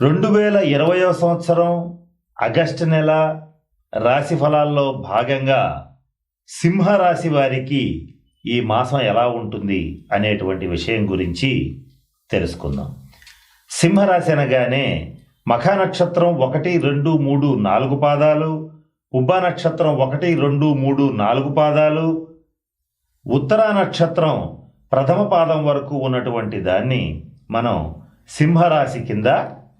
రెండు వేల ఇరవయో సంవత్సరం ఆగస్టు నెల రాశి ఫలాల్లో భాగంగా సింహరాశి వారికి ఈ మాసం ఎలా ఉంటుంది అనేటువంటి విషయం గురించి తెలుసుకుందాం. సింహరాశి అనగానే మఖ నక్షత్రం ఒకటి రెండు మూడు నాలుగు పాదాలు ఉబ్బ నక్షత్రం ఒకటి రెండు మూడు నాలుగు పాదాలు ఉత్తరా నక్షత్రం ప్రథమ పాదం వరకు ఉన్నటువంటి దాన్ని మనం సింహరాశి కింద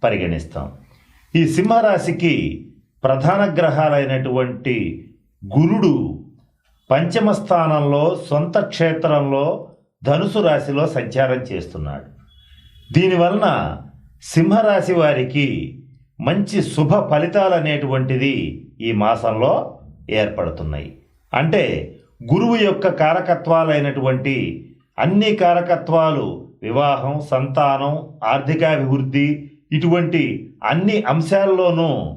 పరిగణిస్తాం. ఈ సింహరాశికి ప్రధాన గ్రహాలైనటువంటి గురుడు పంచమ స్థానంలో సొంత క్షేత్రంలో ధనుసు రాశిలో సంచారం చేస్తున్నాడు. దీనివలన సింహరాశి వారికి మంచి శుభ ఫలితాలు అనేటువంటిది ఈ మాసంలో ఏర్పడుతున్నాయి. అంటే గురువు యొక్క కారకత్వాలైనటువంటి అన్ని కారకత్వాలు వివాహం సంతానం ఆర్థికాభివృద్ధి ఇటువంటి అన్ని అంశాల్లోనూ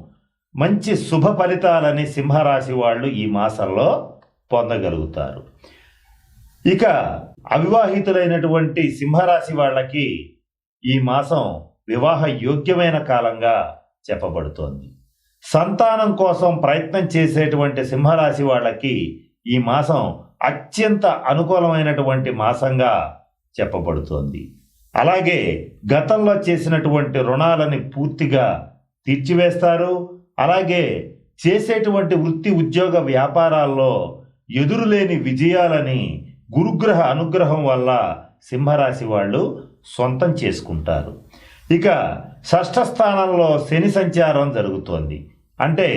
మంచి శుభ ఫలితాలని సింహరాశి వాళ్ళు ఈ మాసంలో పొందగలుగుతారు. ఇక అవివాహితులైనటువంటి సింహరాశి వాళ్ళకి ఈ మాసం వివాహ యోగ్యమైన కాలంగా చెప్పబడుతోంది. సంతానం కోసం ప్రయత్నం చేసేటువంటి సింహరాశి వాళ్ళకి ఈ మాసం అత్యంత అనుకూలమైనటువంటి మాసంగా చెప్పబడుతోంది. అలాగే గతంలో చేసినటువంటి రుణాలని పూర్తిగా తీర్చివేస్తారు. అలాగే చేసేటువంటి వృత్తి ఉద్యోగ వ్యాపారాల్లో ఎదురులేని విజయాలని గురుగ్రహ అనుగ్రహం వల్ల సింహరాశి వాళ్ళు సొంతం చేసుకుంటారు. ఇక షష్ఠ స్థానంలో శని సంచారం జరుగుతోంది. అంటే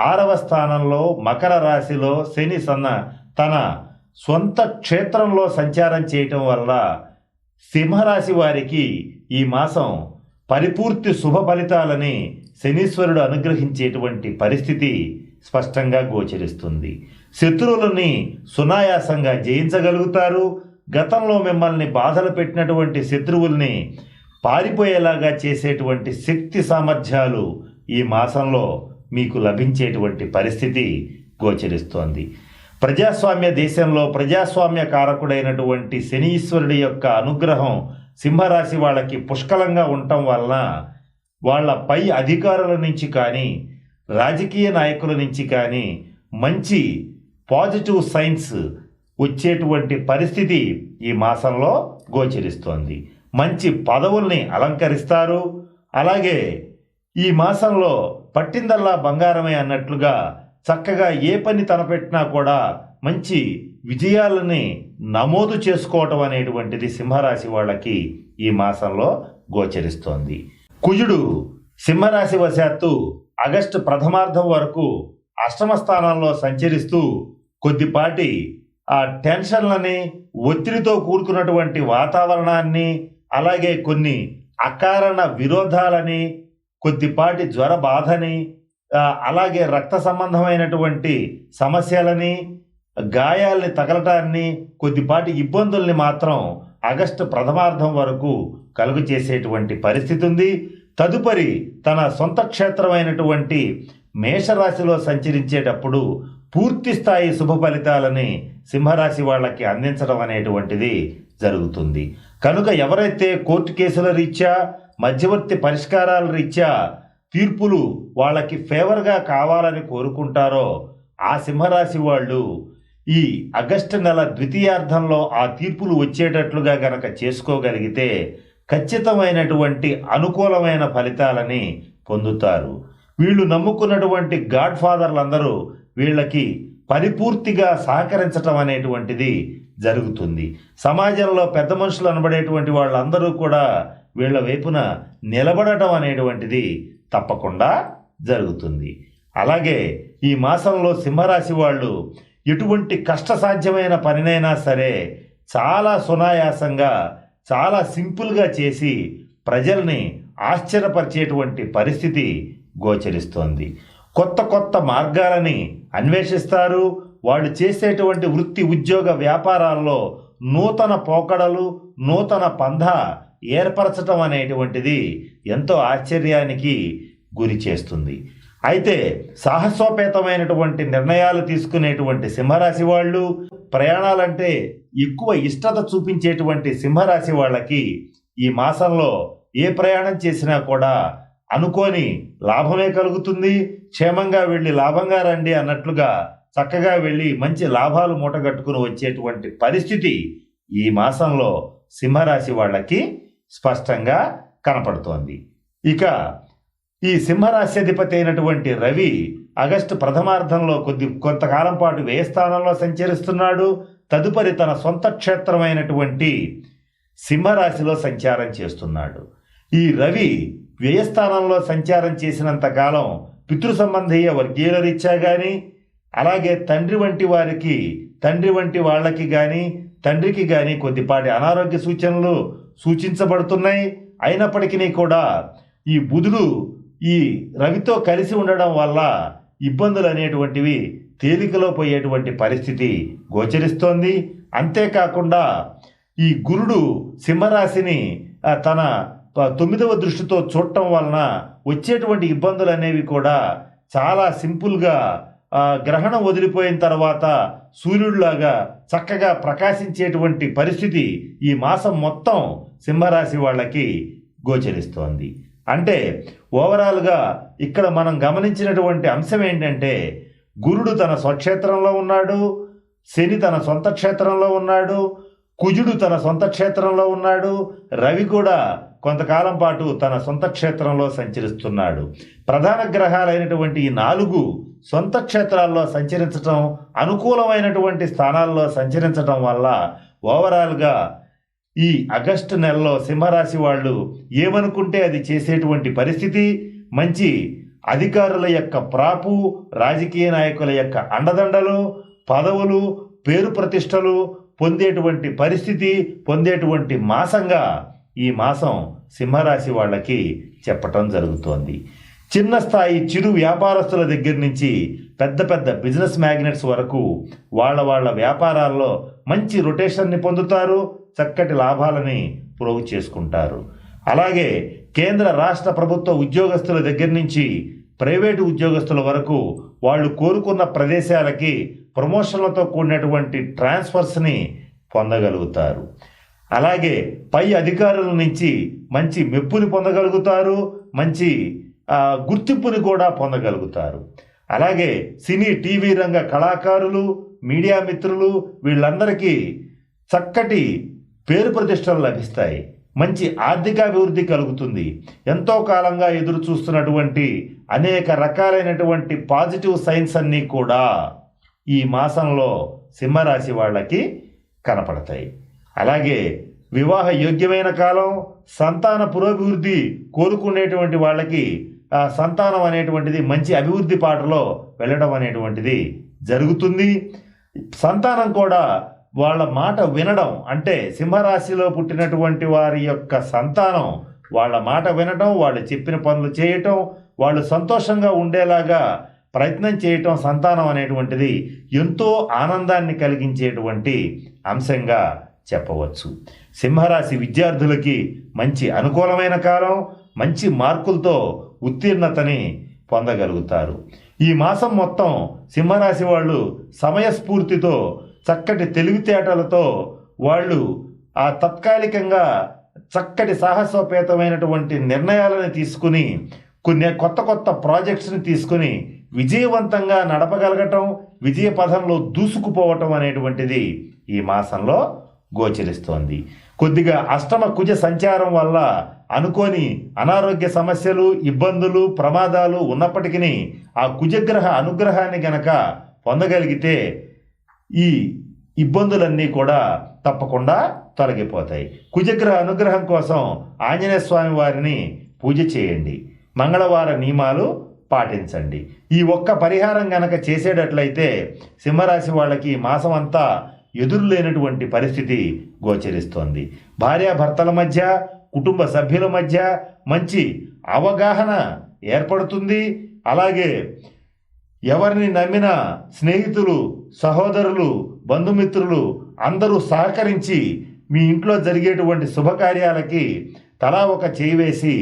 ఆరవ స్థానంలో మకర రాశిలో శని సన్న తన సొంత క్షేత్రంలో సంచారం చేయటం వల్ల సింహరాశి వారికి ఈ మాసం పరిపూర్తి శుభ ఫలితాలని శనీశ్వరుడు అనుగ్రహించేటువంటి పరిస్థితి స్పష్టంగా గోచరిస్తుంది. శత్రువులని సునాయాసంగా జయించగలుగుతారు. గతంలో మిమ్మల్ని బాధలు పెట్టినటువంటి శత్రువుల్ని పారిపోయేలాగా చేసేటువంటి శక్తి సామర్థ్యాలు ఈ మాసంలో మీకు లభించేటువంటి పరిస్థితి గోచరిస్తోంది. ప్రజాస్వామ్య దేశంలో ప్రజాస్వామ్య కారకుడైనటువంటి శనీశ్వరుడి యొక్క అనుగ్రహం సింహరాశి వాళ్ళకి పుష్కలంగా ఉండటం వలన వాళ్ళ పై అధికారుల నుంచి కానీ రాజకీయ నాయకుల నుంచి కానీ మంచి పాజిటివ్ సైన్స్ వచ్చేటువంటి పరిస్థితి ఈ మాసంలో గోచరిస్తోంది. మంచి పదవుల్ని అలంకరిస్తారు. అలాగే ఈ మాసంలో పట్టిందల్లా బంగారమే అన్నట్లుగా చక్కగా ఏ పని తలపెట్టినా కూడా మంచి విజయాలని నమోదు చేసుకోవటం అనేటువంటిది సింహరాశి వాళ్ళకి ఈ మాసంలో గోచరిస్తోంది. కుజుడు సింహరాశి వశాత్తు ఆగస్టు ప్రథమార్థం వరకు అష్టమ స్థానంలో సంచరిస్తూ కొద్దిపాటి ఆ టెన్షన్లని ఒత్తిడితో కూడుకున్నటువంటి వాతావరణాన్ని అలాగే కొన్ని అకారణ విరోధాలని కొద్దిపాటి జ్వర బాధని అలాగే రక్త సంబంధమైనటువంటి సమస్యలని గాయాల్ని తగలటాన్ని కొద్దిపాటి ఇబ్బందుల్ని మాత్రం ఆగస్టు ప్రథమార్థం వరకు కలుగు చేసేటువంటి పరిస్థితి ఉంది తదుపరి తన సొంత క్షేత్రమైనటువంటి మేషరాశిలో సంచరించేటప్పుడు పూర్తి స్థాయి శుభ ఫలితాలని సింహరాశి వాళ్ళకి అందించడం అనేటువంటిది జరుగుతుంది. కనుక ఎవరైతే కోర్టు కేసుల రీత్యా మధ్యవర్తి పరిష్కారాల రీత్యా తీర్పులు వాళ్ళకి ఫేవర్గా కావాలని కోరుకుంటారో ఆ సింహరాశి వాళ్ళు ఈ ఆగస్టు నెల ద్వితీయార్థంలో ఆ తీర్పులు వచ్చేటట్లుగా గనక చేసుకోగలిగితే ఖచ్చితమైనటువంటి అనుకూలమైన ఫలితాలని పొందుతారు. వీళ్ళు నమ్ముకున్నటువంటి గాడ్ ఫాదర్లందరూ వీళ్ళకి పరిపూర్తిగా సహకరించటం అనేటువంటిది జరుగుతుంది. సమాజంలో పెద్ద మనుషులు అనబడేటువంటి వాళ్ళందరూ కూడా వీళ్ళ వైపున నిలబడటం అనేటువంటిది తప్పకుండా జరుగుతుంది. అలాగే ఈ మాసంలో సింహరాశి వాళ్ళు ఎటువంటి కష్టసాధ్యమైన పనినైనా సరే చాలా సునాయాసంగా చాలా సింపుల్గా చేసి ప్రజల్ని ఆశ్చర్యపరిచేటువంటి పరిస్థితి గోచరిస్తోంది. కొత్త కొత్త మార్గాలని అన్వేషిస్తారు. వాళ్ళు చేసేటువంటి వృత్తి ఉద్యోగ వ్యాపారాల్లో నూతన పోకడలు నూతన పంధ ఏర్పరచటం అనేటువంటిది ఎంతో ఆశ్చర్యానికి గురి చేస్తుంది. అయితే సాహసోపేతమైనటువంటి నిర్ణయాలు తీసుకునేటువంటి సింహరాశి వాళ్ళు ప్రయాణాలంటే ఎక్కువ ఇష్టత చూపించేటువంటి సింహరాశి వాళ్ళకి ఈ మాసంలో ఏ ప్రయాణం చేసినా కూడా అనుకోని లాభమే కలుగుతుంది. క్షేమంగా వెళ్ళి లాభంగా రండి అన్నట్లుగా చక్కగా వెళ్ళి మంచి లాభాలు మూటగట్టుకుని వచ్చేటువంటి పరిస్థితి ఈ మాసంలో సింహరాశి వాళ్ళకి స్పష్టంగా కనపడుతోంది. ఇక ఈ సింహరాశి అధిపతి అయినటువంటి రవి ఆగస్టు ప్రథమార్థంలో కొద్ది కొంతకాలం పాటు వ్యయస్థానంలో సంచరిస్తున్నాడు. తదుపరి తన సొంత క్షేత్రమైనటువంటి సింహరాశిలో సంచారం చేస్తున్నాడు. ఈ రవి వ్యయస్థానంలో సంచారం చేసినంతకాలం పితృ సంబంధీయ వర్గీయుల రీత్యా కానీ అలాగే తండ్రి వంటి వారికి తండ్రి వంటి వాళ్ళకి కానీ తండ్రికి కానీ కొద్దిపాటి అనారోగ్య సూచనలు సూచించబడుతున్నాయి. అయినప్పటికీ కూడా ఈ బుధుడు ఈ రవితో కలిసి ఉండడం వల్ల ఇబ్బందులు అనేటువంటివి తేలికలో పోయేటువంటి పరిస్థితి గోచరిస్తోంది. అంతేకాకుండా ఈ గురుడు సింహరాశిని తన తొమ్మిదవ దృష్టితో చూడటం వలన వచ్చేటువంటి ఇబ్బందులు అనేవి కూడా చాలా సింపుల్గా గ్రహణం వదిలిపోయిన తర్వాత సూర్యుడిలాగా చక్కగా ప్రకాశించేటువంటి పరిస్థితి ఈ మాసం మొత్తం సింహరాశి వాళ్ళకి గోచరిస్తోంది. అంటే ఓవరాల్గా ఇక్కడ మనం గమనించినటువంటి అంశం ఏంటంటే గురుడు తన స్వక్షేత్రంలో ఉన్నాడు శని తన సొంత క్షేత్రంలో ఉన్నాడు కుజుడు తన సొంత క్షేత్రంలో ఉన్నాడు రవి కూడా కొంతకాలం పాటు తన సొంత క్షేత్రంలో సంచరిస్తున్నాడు. ప్రధాన గ్రహాలైనటువంటి ఈ నాలుగు సొంత క్షేత్రాల్లో సంచరించటం అనుకూలమైనటువంటి స్థానాల్లో సంచరించటం వల్ల ఓవరాల్గా ఈ ఆగస్టు నెలలో సింహరాశి వాళ్ళు ఏమనుకుంటే అది చేసేటువంటి పరిస్థితి? మంచి అధికారుల యొక్క ప్రాపు రాజకీయ నాయకుల యొక్క అండదండలు పదవులు పేరు ప్రతిష్టలు పొందేటువంటి పరిస్థితి పొందేటువంటి మాసంగా ఈ మాసం సింహరాశి వాళ్ళకి చెప్పటం జరుగుతోంది. చిన్న స్థాయి చిరు వ్యాపారస్తుల దగ్గర నుంచి పెద్ద పెద్ద బిజినెస్ మ్యాగ్నెట్స్ వరకు వాళ్ళ వాళ్ళ వ్యాపారాల్లో మంచి రొటేషన్ని పొందుతారు చక్కటి లాభాలని ప్రోగు చేసుకుంటారు. అలాగే కేంద్ర రాష్ట్ర ప్రభుత్వ ఉద్యోగస్తుల దగ్గర నుంచి ప్రైవేటు ఉద్యోగస్తుల వరకు వాళ్ళు కోరుకున్న ప్రదేశాలకి ప్రమోషన్లతో కూడినటువంటి ట్రాన్స్ఫర్స్ని పొందగలుగుతారు. అలాగే పై అధికారుల నుంచి మంచి మెప్పుని పొందగలుగుతారు మంచి గుర్తింపుని కూడా పొందగలుగుతారు. అలాగే సినీ టీవీ రంగ కళాకారులు మీడియా మిత్రులు వీళ్ళందరికీ చక్కటి పేరు ప్రతిష్టలు లభిస్తాయి. మంచి ఆర్థికాభివృద్ధి కలుగుతుంది. ఎంతో కాలంగా ఎదురు చూస్తున్నటువంటి అనేక రకాలైనటువంటి పాజిటివ్ సైన్స్ అన్నీ కూడా ఈ మాసంలో సింహరాశి వాళ్ళకి కనపడతాయి. అలాగే వివాహ యోగ్యమైన కాలం సంతాన పురోభివృద్ధి కోరుకునేటువంటి వాళ్ళకి సంతానం అనేటువంటిది మంచి అభివృద్ధి పాటలో వెళ్ళడం అనేటువంటిది జరుగుతుంది. సంతానం కూడా వాళ్ళ మాట వినడం అంటే సింహరాశిలో పుట్టినటువంటి వారి యొక్క సంతానం వాళ్ళ మాట వినటం వాళ్ళు చెప్పిన పనులు చేయటం వాళ్ళు సంతోషంగా ఉండేలాగా ప్రయత్నం చేయటం సంతానం అనేటువంటిది ఎంతో ఆనందాన్ని కలిగించేటువంటి అంశంగా చెప్పవచ్చు. సింహరాశి విద్యార్థులకి మంచి అనుకూలమైన కాలం మంచి మార్కులతో ఉత్తీర్ణతని పొందగలుగుతారు. ఈ మాసం మొత్తం సింహరాశి వాళ్ళు సమయస్ఫూర్తితో చక్కటి తెలివితేటలతో వాళ్ళు ఆ తాత్కాలికంగా చక్కటి సాహసోపేతమైనటువంటి నిర్ణయాలను తీసుకుని కొన్ని కొత్త కొత్త ప్రాజెక్ట్స్ని తీసుకుని విజయవంతంగా నడపగలగటం విజయ పథంలో దూసుకుపోవటం అనేటువంటిది ఈ మాసంలో గోచరిస్తోంది. కొద్దిగా అష్టమ కుజ సంచారం వల్ల అనుకోని అనారోగ్య సమస్యలు ఇబ్బందులు ప్రమాదాలు ఉన్నప్పటికీ ఆ కుజగ్రహ అనుగ్రహాన్ని గనక పొందగలిగితే ఈ ఇబ్బందులన్నీ కూడా తప్పకుండా తొలగిపోతాయి. కుజగ్రహ అనుగ్రహం కోసం ఆంజనేయ స్వామి వారిని పూజ చేయండి. మంగళవార నియమాలు పాటించండి. ఈ ఒక్క పరిహారం గనక చేసేటట్లయితే సింహరాశి వాళ్ళకి మాసమంతా మాసం అంతా ఎదురు లేనటువంటి పరిస్థితి గోచరిస్తోంది. భార్యాభర్తల మధ్య కుటుంబ సభ్యుల మధ్య మంచి అవగాహన ఏర్పడుతుంది. అలాగే ఎవరిని నమ్మిన స్నేహితులు సహోదరులు బంధుమిత్రులు అందరూ సహకరించి మీ ఇంట్లో జరిగేటువంటి శుభకార్యాలకి తలా ఒక చేయి వేసి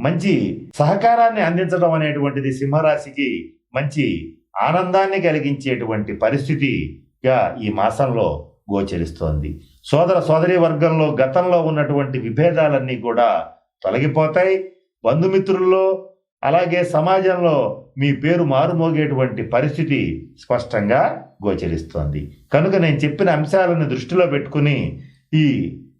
మంచి సహకారాన్ని అందించడం అనేటువంటిది సింహరాశికి మంచి ఆనందాన్ని కలిగించేటువంటి పరిస్థితి గా ఈ మాసంలో గోచరిస్తోంది. సోదర సోదరి వర్గంలో గతంలో ఉన్నటువంటి విభేదాలన్నీ కూడా తొలగిపోతాయి. బంధుమిత్రుల్లో అలాగే సమాజంలో మీ పేరు మారుమోగేటువంటి పరిస్థితి స్పష్టంగా గోచరిస్తోంది. కనుక నేను చెప్పిన అంశాలను దృష్టిలో పెట్టుకుని ఈ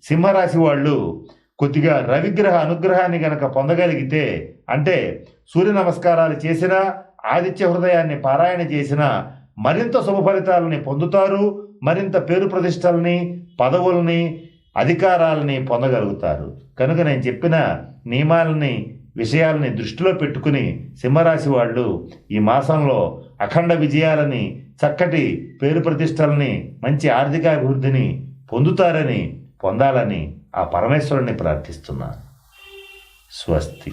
సింహరాశి వాళ్ళు కొద్దిగా రవిగ్రహ అనుగ్రహాన్ని గనక పొందగలిగితే అంటే సూర్య నమస్కారాలు చేసినా ఆదిత్య హృదయాన్ని పారాయణ చేసినా మరింత శుభ ఫలితాలని పొందుతారు మరింత పేరు ప్రతిష్టల్ని పదవుల్ని అధికారాలని పొందగలుగుతారు. కనుక నేను చెప్పిన నియమాలని విషయాలని దృష్టిలో పెట్టుకుని సింహరాశి వాళ్ళు ఈ మాసంలో అఖండ విజయాలని చక్కటి పేరు ప్రతిష్టలని మంచి ఆర్థికాభివృద్ధిని పొందుతారని పొందాలని ఆ పరమేశ్వరుని ప్రార్థిస్తున్నాను స్వస్తి.